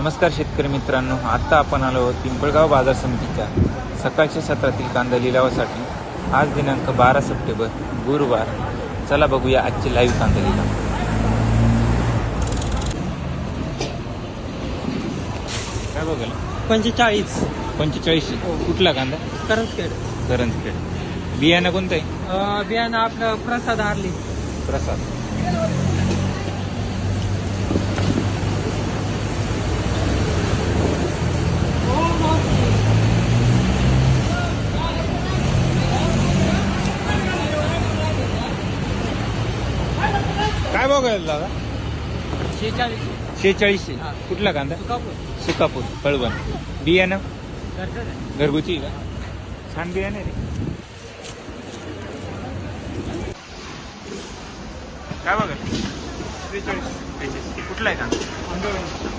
नमस्कार शेतकरी मित्रांनो आत्ता आपण आलो आहोत पिंपळगाव बाजार समितीच्या सकाळच्या सत्रातील कांदा लिलावासाठी. आज दिनांक बारा सप्टेंबर गुरुवार. चला बघूया आजचे लाईव्ह कांदा लिलाव. काय बघायला? पंचेचाळीस. पंचेचाळीसशे कुठला कांदा? करंजखेड. करंजखेड. बियाणं कोणतं आहे? बियाणं आपलं प्रसाद हारली प्रसाद. काय दादा. शेहेचाळीसशे हा. कुठला कांदा? तुकापूर सुकापूर कळवण बियाणं? आहे. घरगुती का? छान बियाणं आहे रे. काय बघा? त्रेचाळीस. कुठला आहे कांदा?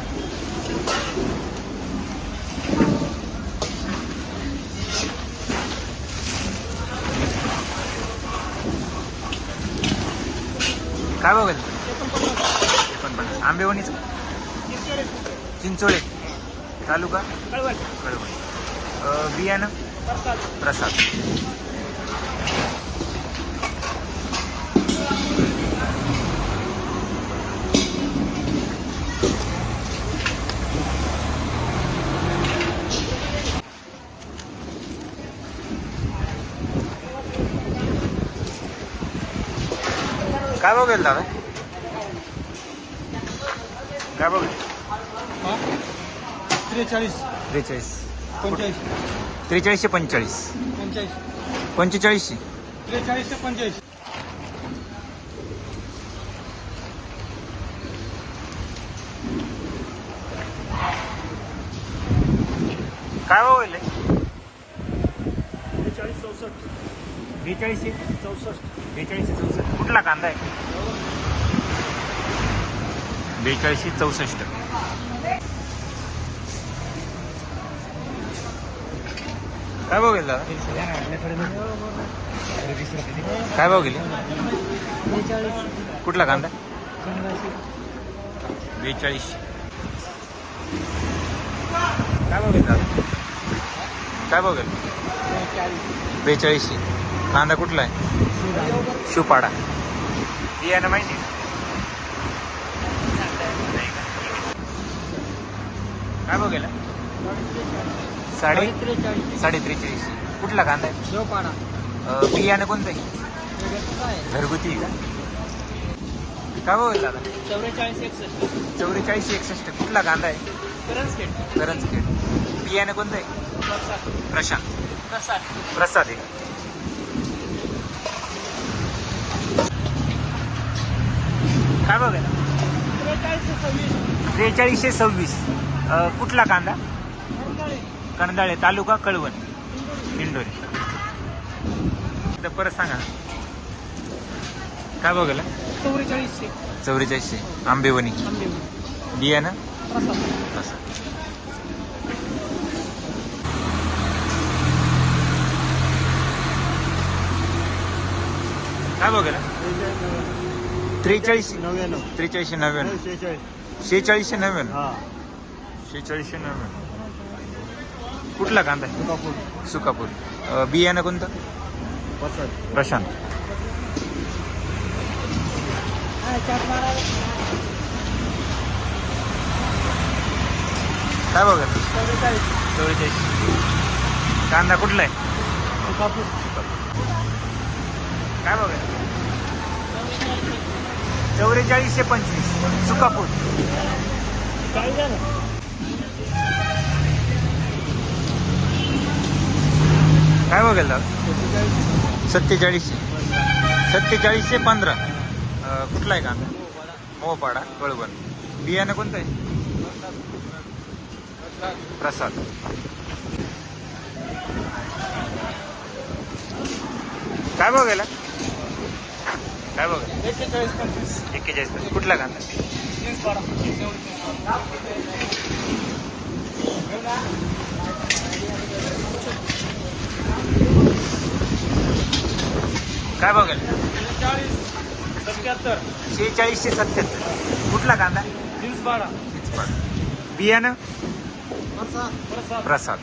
काय बघाल पन्नास आंबेवणीच. चिंचोळे. तालुका? कळवण. बियाणं? प्रसाद. प्रसाद काय बघेल दादा काय बघेल हा? त्रेचाळीस. त्रेचाळीस. पंचेचाळीस. त्रेचाळीसशे पंचेचाळीस. पंचेचाळीस. पंचेचाळीसशे त्रेचाळीस ते पंचेचाळीस. काय बघेल त्रेचाळीस चौसष्ट. बेचाळीसशे चौसष्ट. बेचाळीसशे चौसष्ट. कुठला कांदा आहे? बेचाळीसशे चौसष्ट. काय बघेल गेला? काय भाव गेली? कुठला कांदा? बेचाळीसशे. काय भाव घेतला काय भाव गेला? बेचाळीसशे. कांदा कुठला आहे? शिवपाडा बियाणं माहिती आहे? नाही का? काय बघेल साडे? त्रेचाळीस साडे त्रेचाळीसशे कुठला कांदा आहे? देवपाडा अं, बियाणं कोणतं आहे? घरगुती आहे का? काय बघेल दादा चौवेचाळीस एकसष्ट. चौवेचाळीसशे एकसष्ट. कुठला कांदा आहे? करंजखेड करंजखेड बियाणं कोणतं आहे? प्रशांत प्रसाद. प्रसाद. आहे काय बघेल त्रेचाळीस ते सव्वीस. त्रेचाळीसशे सव्वीस. अं, कुठला कांदा? कणदाळे तालुका कळवण इंडोरी एकदा परत सांगा. काय बघेल चौवेचाळीसशे. चौवेचाळीसशे. आंबेवणी. बियाणं प्रसाद. असं काय बघेल त्रेचाळीसशे. नव्याण्णव. त्रेचाळीसशे नव्याण्णव. शेहेचाळीस. शेहेचाळीसशे नव्याण्णव. हा. शेहेचाळीसशे नव्याण्णव. कुठला कांदा आहे? सुकापूर. अं, बियाणं कोणतं? प्रशांत. काय बघा चौवेचाळीस कांदा कुठला आहे? तुकापूर काय बघा चौवेचाळीसशे पंचवीस. सुकापूर. ना काय बघायला सत्तेचाळीसशे सत्तेचाळीसशे पंधरा. कुठला आहे कांदा? मोहपाडा कळवण. बियाणं कोणतं आहे? प्रसाद. काय बघायला? काय बघा एक्केचाळीस पंचवीस. एक्केचाळीस कुठला कांदा? काय बघेल चाळीस सत्याहत्तर. शेहेचाळीसशे सत्याहत्तर. कुठला कांदा? पाड बियाणं? प्रसाद. प्रसाद.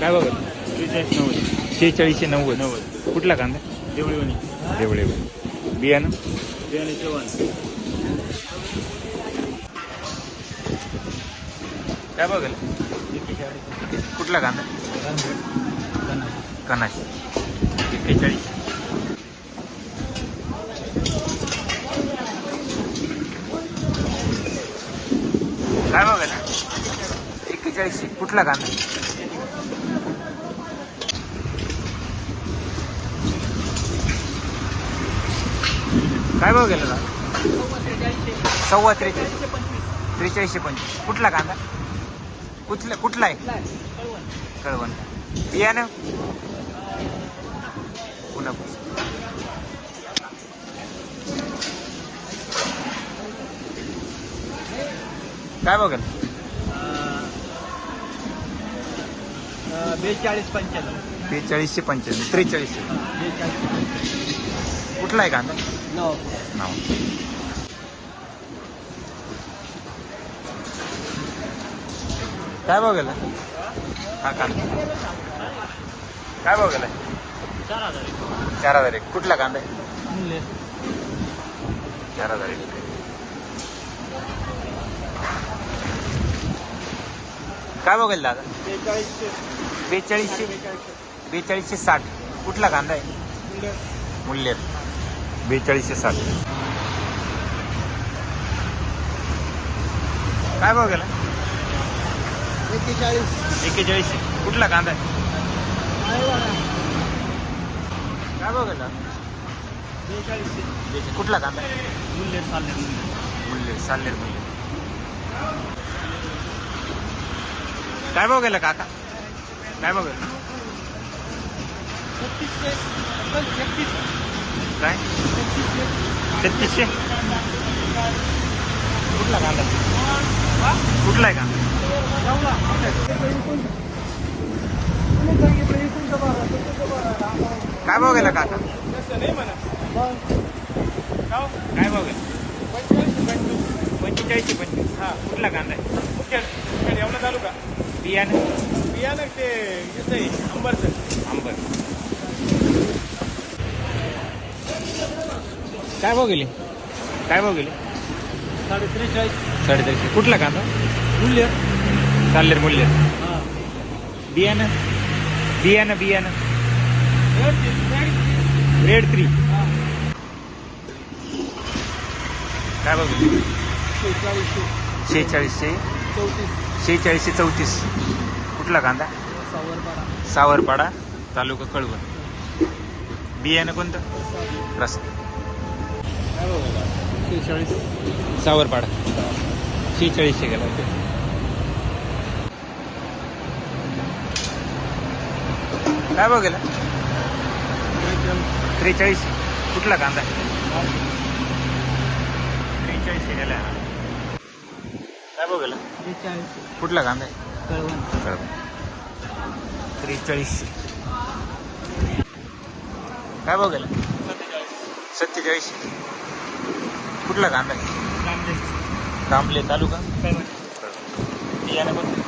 काय बघ त्रेचाळीस नव्वद. शेहेचाळीसशे नव्वद. नव्वद. कुठला कांदा? देवळीवणी. देवळे बियाणं? बियाणे चव्हाण. काय बघेल? कुठला कांदा कनाश एक्केचाळीस. काय बघेल? एक्केचाळीसशे कुठला कांदा काय भाव गेला सव्वा त्रेचाळीस. त्रेचाळीसशे पंचवीस. कुठला कांदा कुठला कुठला आहे? कळवण. बियाणं पुन्हा काय बघेल? बेचाळीस पंच्याण्णव. बेचाळीसशे पंच्याण्णव त्रेचाळीसशे. बेचाळीस कुठला आहे कांदा? नऊ. नाव काय बघेल हा कांदा काय बघेल चार हजार चार हजार एक. कुठला कांदा आहे? मूल्य चार हजार एक. काय बघेल दादा? बेचाळीसशे. बेचाळीसशे साठ. कुठला कांदा आहे? मूल्य बेचाळीसशे साठ. काय बघेल एक्केचाळीस एक्केचाळीसशे कुठला कांदा आहे? काय कुठला कांदा आहे? साल्लेर भाव गेला काका? काय भाव गेला? काय? छत्तीसशे. कुठला कांदा? कुठला आहे कांदा? काय भाव गेला काका नाही म्हणा काय भाव गेला? पंचेचाळीसशे पंचवीस हा कुठला कांदा आहे? मुख्य एवढं चालू का? बियाणं. बियाणं ते येतं आहे अंबरचं. आंबर काय भाव गेले? काय भाव गेले? साडे त्रेचाळीस साडेचारशे कुठला कांदा? मूल्य. चालले मूल्य बियाणं. बियाणं बियाणं. रेड थ्री काय बघ? शेहेचाळीसशे. शेहेचाळीसशे चौतीस. कुठला कांदा? सावरपाडा. सावरपाडा तालुका कळवण. बियाणं कोणतं? रस सावरपाडा. शेहेचाळीसशे गेला. काय बघ गेला? त्रेचाळीस. कुठला कांदा? त्रेचाळीसशे गेला. काय गेला? बेचाळीस कुठला कांदा आहे? कळवण. त्रेचाळीसशे काय बघ गेला? सत्तेचाळीसशे कुठला कांदा आहे? कांबले तालुका? बियाणं कोणतं?